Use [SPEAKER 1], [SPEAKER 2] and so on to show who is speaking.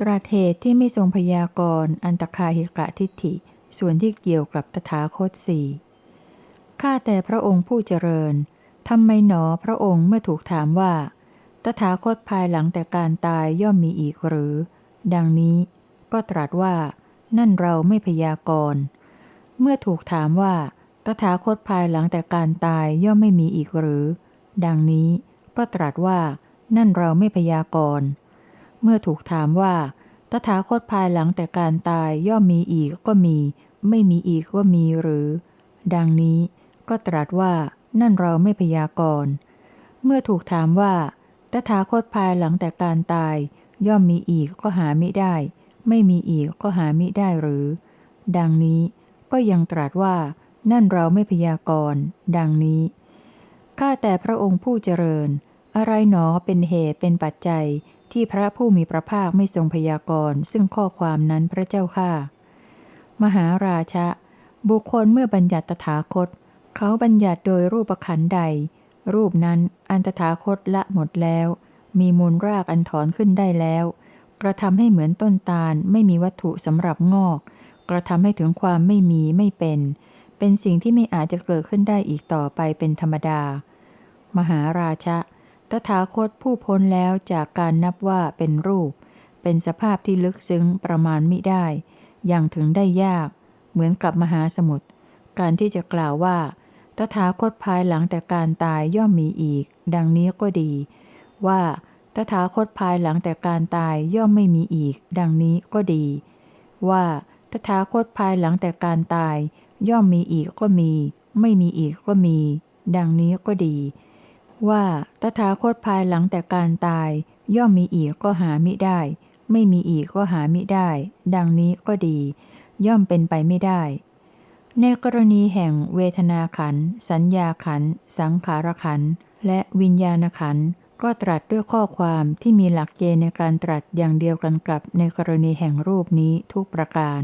[SPEAKER 1] ตรัสเหตุที่ไม่ทรงพยากรณ์อันตคาหิกะทิฏฐิ ส่วนที่เกี่ยวกับตถาคตสี่ข้าแต่พระองค์ผู้เจริญทำไมหนอพระองค์เมื่อถูกถามว่า ตถาคตภายหลังแต่การตายย่อมมีอีกหรือ ดังนี้ก็ตรัสว่า นั่นเราไม่พยากรณ์เมื่อถูกถามว่า ตถาคตภายหลังแต่การตายย่อมไม่มีอีกหรือ ดังนี้ก็ตรัสว่า นั่นเราไม่พยากรณ์ เมื่อถูกถามว่า ตถาคตภายหลังแต่การตายย่อมมีอีกก็มี ไม่มีอีกก็มีหรือ ดังนี้ก็ตรัสว่านั่นเราไม่พยากรณ์ เมื่อถูกถามว่า ตถาคตภายหลังแต่การตาย ย่อมมีอีกก็หาไม่ได้ ไม่มีอีกก็หาไมิได้หรือ ดังนี้ก็ยังตรัสว่า นั่นเราไม่พยากรณ์ ดังนี้ ข้าแต่พระองค์ผู้เจริญ อะไรหนอเป็นเหตุเป็นปัจจัย ที่พระผู้มีพระภาคไม่ทรงพยากรณ์ซึ่งข้อความนั้นพระเจ้าข้ามหาราชะ บุคคลเมื่อบัญญัติตถาคต เขาบัญญัติโดยรูปขันใด รูปนั้นอันตถาคตละหมดแล้ว มีมูลรากอันถอนขึ้นได้แล้ว กระทำให้เหมือนต้นตาลไม่มีวัตถุสำหรับงอก กระทำให้ถึงความไม่มีไม่เป็น เป็นสิ่งที่ไม่อาจจะเกิดขึ้นได้อีกต่อไปเป็นธรรมดา มหาราชะ ตถาคตผู้พ้นแล้วจากการนับว่าเป็นรูป เป็นสภาพที่ลึกซึ้งประมาณมิได้อย่างถึงได้ยาก เหมือนกับมหาสมุทร การที่จะกล่าวว่า ตถาคตภายหลังแต่การตายย่อมมีอีก ดังนี้ก็ดี ว่าตถาคตภายหลังแต่การตายย่อมไม่มีอีก ดังนี้ก็ดี ว่าตถาคตภายหลังแต่การตาย ย่อมมีอีกก็มี ไม่มีอีกก็มี ดังนี้ก็ดี ว่าตถาคตภายหลังแต่การตาย ย่อมมีอีกก็หามิได้ ไม่มีอีกก็หามิได้ ดังนี้ก็ดี ย่อมเป็นไปไม่ได้ ในกรณีแห่งเวทนาขัน สัญญาขัน สังขารขัน และวิญญาณขัน ก็ตรัสด้วยข้อความที่มีหลักเกณฑ์ในการตรัสอย่างเดียวกันกับในกรณีแห่งรูปนี้ทุกประการ